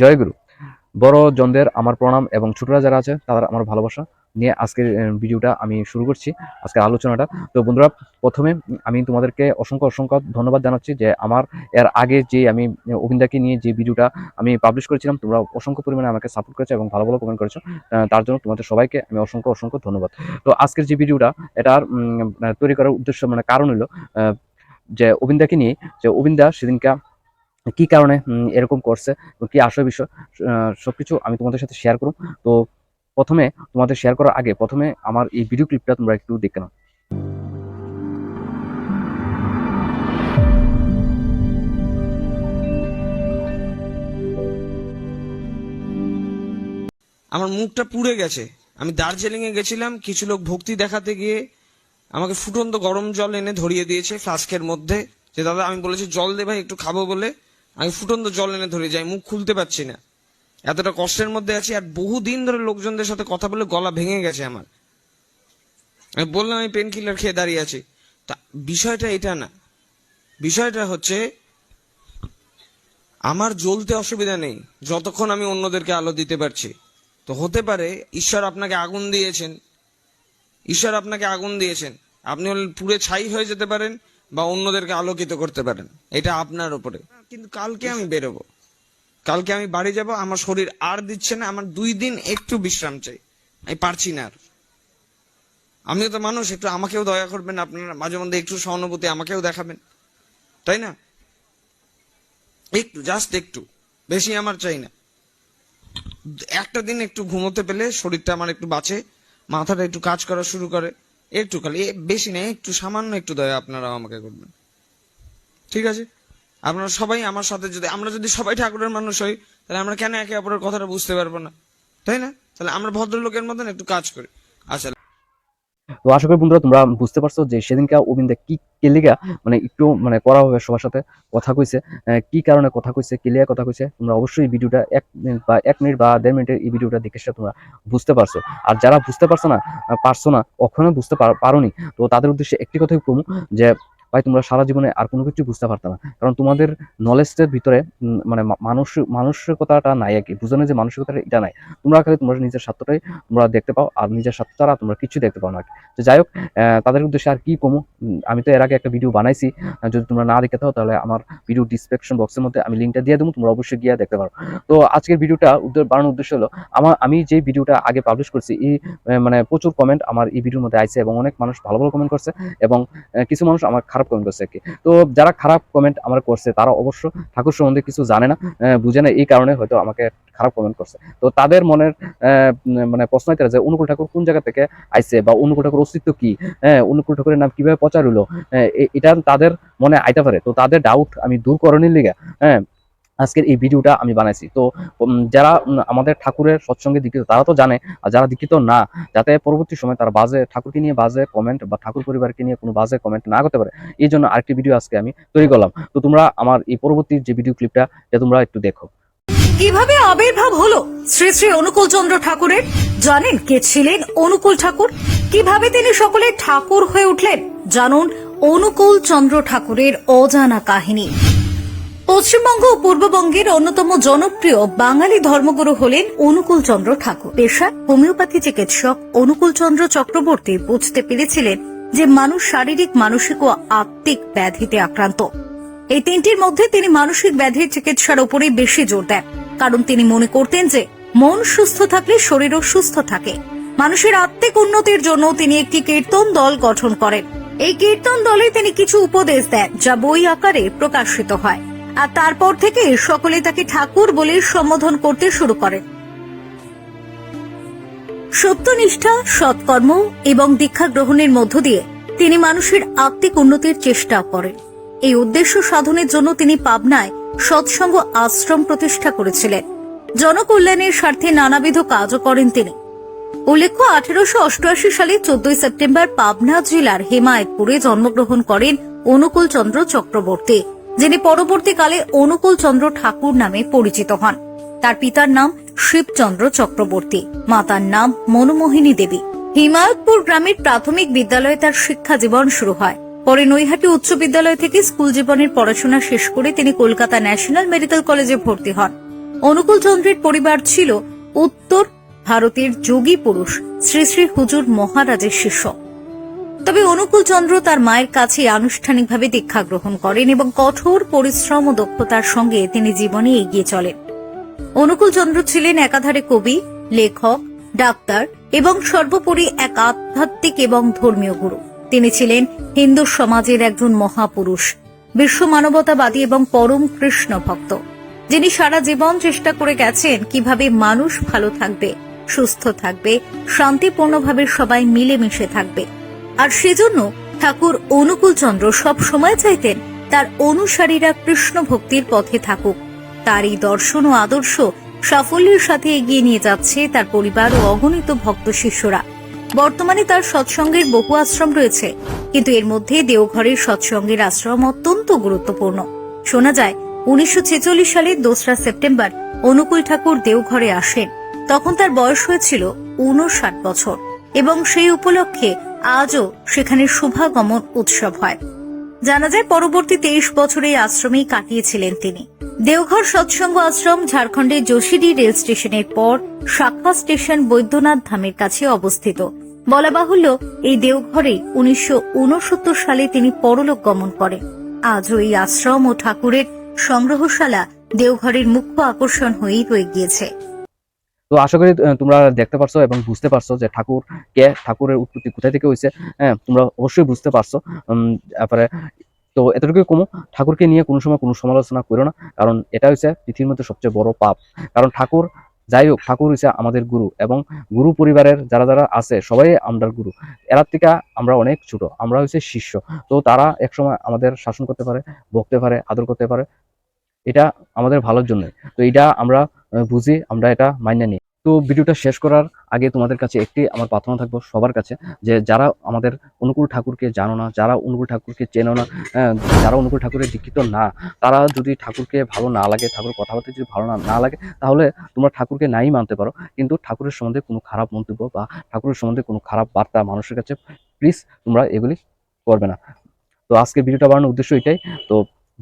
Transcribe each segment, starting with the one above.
জয়গুরু। বড় জনদের আমার প্রণাম এবং ছোটরা যারা আছে, তাদের আমার ভালোবাসা নিয়ে আজকের ভিডিওটা আমি শুরু করছি, আজকের আলোচনাটা। তো বন্ধুরা, প্রথমে আমি তোমাদেরকে অসংখ্য অসংখ্য ধন্যবাদ জানাচ্ছি যে আমার, এর আগে যে আমি অভিন্দাকে নিয়ে যে ভিডিওটা আমি পাবলিশ করেছিলাম, তোমরা অসংখ্য পরিমাণে আমাকে সাপোর্ট করেছ এবং ভালো ভালো কমেন্ট করেছ তার জন্য তোমাদের সবাইকে আমি অসংখ্য অসংখ্য ধন্যবাদ। তো আজকের যে ভিডিওটা এটার তৈরি করার উদ্দেশ্য মানে কারণ হলো যে অভিন্দাকে নিয়ে, যে অভিন্দা সেদিনকা কি কারণে এরকম করছে কি আসল বিষয় আহ, সবকিছু আমি তোমাদের সাথে শেয়ার করব তো প্রথমে তোমাদের শেয়ার করার আগে প্রথমে আমার এই ভিডিও ক্লিপটা তোমরা একটু দেখে নাও। আমার মুখটা পুড়ে গেছে। আমি দার্জিলিং এ গেছিলাম কিছু লোক ভক্তি দেখাতে গিয়ে আমাকে ফুটন্ত গরম জল এনে ধরিয়ে দিয়েছে ফ্লাস্কের মধ্যে। যে দাদা আমি বলেছি জল দে ভাই একটু খাব বলে। আমি ফুটন্ত জল এনে ধরে যাই, মুখ খুলতে পারছি না। এতটা কষ্টের মধ্যে আছি, আর বহুদিন ধরে লোকজনদের সাথে কথা বলে গলা ভেঙে গেছে আমার। আমি বললাম, আমি পেন কিলার খেয়ে দাঁড়িয়ে আছি। তা বিষয়টা এটা না। বিষয়টা হচ্ছে, আমার জ্বলতে অসুবিধা নেই, যতক্ষণ আমি অন্যদেরকে আলো দিতে পারছি। তো হতে পারে, ঈশ্বর আপনাকে আগুন দিয়েছেন। ঈশ্বর আপনাকে আগুন দিয়েছেন। আপনি পুড়ে ছাই হয়ে যেতে পারেন বা অন্যদেরকে আলোকিত করতে পারেন। এটা আপনার উপরে। কিন্তু কালকে আমি বেরোবো। কালকে আমি বাড়ি যাব আমার শরীর আর দিচ্ছে না আমার দুই দিন একটু বিশ্রাম চাই। আমি পারছি না আর। আমিও তো মানুষ একটু আমাকেও দয়া করবেন আপনারা মাঝে মধ্যে একটু সহানুভূতি আমাকেও দেখাবেন। তাই না? একটু জাস্ট একটু। বেশি আমার চাই না। একটা দিন একটু ঘুমোতে পেলে শরীরটা আমার একটু বাঁচে মাথাটা একটু কাজ করা শুরু করে। একটু খালি বেশি নেই, একটু সামান্য একটু দয়া আপনারা আমাকে করবেন। ঠিক আছে? আপনারা সবাই আমার সাথে যদি, আমরা যদি সবাই ঠাকুরের মানুষ হই, তাহলে আমরা কেন একে অপরের কথাটা বুঝতে পারব না? তাই না? তাহলে আমরা ভদ্রলোকের মতন একটু কাজ করি। আচ্ছা তো আশা করি বন্ধুরা তোমরা বুঝতে পারছ যে সেদিনকে অবিন্দা কি কেলিগা মানে একটু মানে করা হবে সবার সাথে কথা কইছে কি কারণে কথা কইছে কেলিয়া কথা কইছে, তোমরা অবশ্যই ভিডিওটা এক মিনিট বা এক মিনিট বা দেড় মিনিটের এই ভিডিওটা দেখে সেটা তোমরা বুঝতে পারছ। আর যারা বুঝতে পারছ না পারছ না, কখনো বুঝতে পারো নি তো তাদের উদ্দেশ্যে একটি কথাই কমু যে ভাই, তোমরা সারা জীবনে আর কোনো কিছু বুঝতে পারতো না। কারণ তোমাদের নলেজের ভিতরে মানে মানুষ, মানসিকতাটা নাই আর কি। বুঝানো যে মানসিকতাটা, এটা নাই। তোমরা খালি তোমরা নিজের স্বার্থটাই তোমরা দেখতে পাও আর নিজের স্বার্থ ছাড়া তোমরা কিছু দেখতে পাও না তো যাই হোক তাদের উদ্দেশ্যে আর কি কমু? আমি তো এর আগে একটা ভিডিও বানাইছি। যদি তোমরা না দেখে থাকো, তাহলে আমার ভিডিও ডিসক্রিপশন বক্সের মধ্যে আমি লিঙ্কটা দিয়ে দেবো, তোমরা অবশ্যই গিয়ে দেখতে পারো। তো আজকের ভিডিওটা বানানোর উদ্দেশ্য হলো, আমার, আমি যে ভিডিওটা আগে পাবলিশ করছি, এই মানে প্রচুর কমেন্ট আমার এই ভিডিওর মধ্যে আইছে এবং অনেক মানুষ ভালো ভালো কমেন্ট করছে এবং কিছু মানুষ আমার কমেন্ট করছে আর কি? তো যারা খারাপ কমেন্ট আমার করছে তারা অবশ্য ঠাকুর সম্বন্ধে কিছু জানে না বুঝে না এই কারণে হয়তো আমাকে খারাপ কমেন্ট করছে। তো তাদের মনের মানে প্রশ্ন এটা যে অনুকূল ঠাকুর কোন জায়গা থেকে আইসে বা অনুকূল ঠাকুর অস্তিত্ব কি? হ্যাঁ অনুকূল ঠাকুরের নাম কীভাবে প্রচার হলো হ্যাঁ, এটা তাদের মনে আইতে পারে। তো তাদের ডাউট আমি দূর করণের লিগে হ্যাঁ আজকের এই ভিডিওটা আমি বানাইছি। তো যারা আমাদের ঠাকুরের সৎসঙ্গে দীক্ষিত, তারা তো জানে, আর যারা দীক্ষিত না, যাতে পরবর্তী সময় তারা বাজে ঠাকুরকে নিয়ে বাজে কমেন্ট বা ঠাকুর পরিবারকে নিয়ে কোনো বাজে কমেন্ট না করতে পারে, এই জন্য আরেকটি ভিডিও আজকে আমি তৈরি করলাম। তো, তোমরা আমার এই পরবর্তী যে ভিডিও ক্লিপটা এটা তোমরা একটু দেখো। কীভাবে আবির্ভাব হলো শ্রী শ্রী অনুকূল চন্দ্র ঠাকুরের? জানেন কে ছিলেন অনুকূল ঠাকুর? কীভাবে তিনি সকলে ঠাকুর হয়ে উঠলেন? জানুন অনুকূল চন্দ্র ঠাকুরের অজানা কাহিনী। পশ্চিমবঙ্গ ও পূর্ববঙ্গের অন্যতম জনপ্রিয় বাঙালি ধর্মগুরু হলেন অনুকূল চন্দ্র ঠাকুর। পেশা হোমিওপ্যাথি চিকিৎসক অনুকূল চন্দ্র চক্রবর্তী বুঝতে পেরেছিলেন যে মানুষ শারীরিক, মানসিক ও আত্মিক ব্যাধিতে আক্রান্ত। এই তিনটির মধ্যে তিনি মানসিক ব্যাধির চিকিৎসার উপরে বেশি জোর দেন। কারণ তিনি মনে করতেন যে মন সুস্থ থাকলে শরীরও সুস্থ থাকে। মানুষের আত্মিক উন্নতির জন্য তিনি একটি কীর্তন দল গঠন করেন। এই কীর্তন দলে তিনি কিছু উপদেশ দেন, যা বই আকারে প্রকাশিত হয়। আর তারপর থেকে সকলে তাকে ঠাকুর বলে সম্বোধন করতে শুরু করেন সত্যনিষ্ঠা, সৎকর্ম এবং দীক্ষা গ্রহণের মধ্য দিয়ে তিনি মানুষের আত্মিক উন্নতির চেষ্টা করেন। এই উদ্দেশ্য সাধনের জন্য তিনি পাবনায় সৎসঙ্গ আশ্রম প্রতিষ্ঠা করেছিলেন। জনকল্যাণের স্বার্থে নানাবিধ কাজও করেন তিনি। উল্লেখ্য, আঠেরোশো অষ্টআশি সালে চোদ্দই সেপ্টেম্বর পাবনা জেলার হেমায়তপুরে জন্মগ্রহণ করেন অনুকূল চন্দ্র চক্রবর্তী। যিনি পরবর্তীকালে অনুকূল চন্দ্র ঠাকুর নামে পরিচিত হন। তার পিতার নাম শিবচন্দ্র চক্রবর্তী, মাতার নাম মনোমোহিনী দেবী। হিমায়তপুর গ্রামের প্রাথমিক বিদ্যালয়ে তার শিক্ষা জীবন শুরু হয়। পরে নৈহাটি উচ্চ বিদ্যালয় থেকে স্কুল জীবনের পড়াশোনা শেষ করে তিনি কলকাতা ন্যাশনাল মেডিকেল কলেজে ভর্তি হন। অনুকূল চন্দ্রের পরিবার ছিল উত্তর ভারতের যোগী পুরুষ শ্রী শ্রী হুজুর মহারাজের শিষ্য। তবে অনুকূল চন্দ্র তার মায়ের কাছে আনুষ্ঠানিকভাবে দীক্ষা গ্রহণ করেন এবং কঠোর পরিশ্রম ও দক্ষতার সঙ্গে তিনি জীবনে এগিয়ে চলেন। অনুকূল চন্দ্র ছিলেন একাধারে কবি, লেখক, ডাক্তার এবং সর্বোপরি এক আধ্যাত্মিক এবং ধর্মীয় গুরু। তিনি ছিলেন হিন্দু সমাজের একজন মহাপুরুষ, বিশ্ব মানবতাবাদী এবং পরম কৃষ্ণ ভক্ত। যিনি সারা জীবন চেষ্টা করে গেছেন কীভাবে মানুষ ভালো থাকবে, সুস্থ থাকবে, শান্তিপূর্ণভাবে সবাই মিলেমিশে থাকবে। আর সেজন্য ঠাকুর অনুকূল চন্দ্র সব সময় চাইতেন তার অনুসারীরা কৃষ্ণ ভক্তির পথে থাকুক। তার এই দর্শন ও আদর্শ সাফল্যের সাথে এগিয়ে নিয়ে যাচ্ছে তার পরিবার ও অগণিত ভক্ত শিষ্যরা। বর্তমানে তার সৎসঙ্গের বহু আশ্রম রয়েছে, কিন্তু এর মধ্যে দেওঘরের সৎসঙ্গের আশ্রম অত্যন্ত গুরুত্বপূর্ণ। শোনা যায়, উনিশশো ছেচল্লিশ সালের দোসরা সেপ্টেম্বর অনুকূল ঠাকুর দেওঘরে আসেন। তখন তার বয়স হয়েছিল উনষাট বছর এবং সেই উপলক্ষে আজও সেখানে শুভাগমন উৎসব হয়। জানা যায়, পরবর্তী তেইশ বছর এই আশ্রমেই কাটিয়েছিলেন তিনি। দেওঘর সৎসঙ্গ আশ্রম ঝাড়খণ্ডের যোশীডি রেল স্টেশনের পর শাখা স্টেশন বৈদ্যনাথ ধামের কাছে অবস্থিত। বলা বাহুল্য, এই দেওঘরে উনিশশো উনসত্তর সালে তিনি পরলোক গমন করেন। আজও এই আশ্রম ও ঠাকুরের সংগ্রহশালা দেওঘরের মুখ্য আকর্ষণ হয়েই রয়ে গিয়েছে। তো আশা করি তোমরা দেখতে পারছ এবং বুঝতে পারছ যে ঠাকুর কে, ঠাকুরের উৎপত্তি কোথায় থেকে হয়েছে। হ্যাঁ তোমরা অবশ্যই বুঝতে পারছ। তারপরে তো এতটুকুই কমু, ঠাকুরকে নিয়ে কোনো সময় কোনো সমালোচনা করো না, কারণ এটা হচ্ছে পৃথিবীর মধ্যে সবচেয়ে বড় পাপ। কারণ ঠাকুর যাই হোক, ঠাকুর হচ্ছে আমাদের গুরু এবং গুরু পরিবারের যারা যারা আছে, সবাই আমরা গুরু। এরার থেকে আমরা অনেক ছোট, আমরা হচ্ছে শিষ্য। তো তারা একসময় আমাদের শাসন করতে পারে, বকতে পারে, আদর করতে পারে। এটা আমাদের ভালোর জন্য তো এটা আমরা বুঝি আমরা এটা মাইনে নিই। তো ভিডিওটা শেষ করার আগে তোমাদের কাছে একটি আমার প্রার্থনা থাকব সবার কাছে, যে যারা আমাদের অনুকূল ঠাকুরকে জানো না, যারা অনুকূল ঠাকুরকে চেনো না যারা অনুকূল ঠাকুরের দীক্ষিত না, তারা যদি ঠাকুরকে ভালো না লাগে ঠাকুর কথাবার্তা যদি ভালো না না লাগে, তাহলে তোমরা ঠাকুরকে নাই মানতে পারো। কিন্তু ঠাকুরের সম্বন্ধে কোনো খারাপ মন্তব্য বা ঠাকুরের সম্বন্ধে কোনো খারাপ বার্তা মানুষের কাছে প্লিজ তোমরা এগুলি করবে না। তো আজকে ভিডিওটা বানানোর উদ্দেশ্য এটাই। তো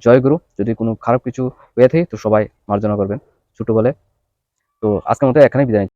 জয় গুরু, যদি কোনো খারাপ কিছু হয়ে থাকে, তো সবাই মার্জনা করবেন। ছোট বলে তো আজকের মতো এখানে বিদায়।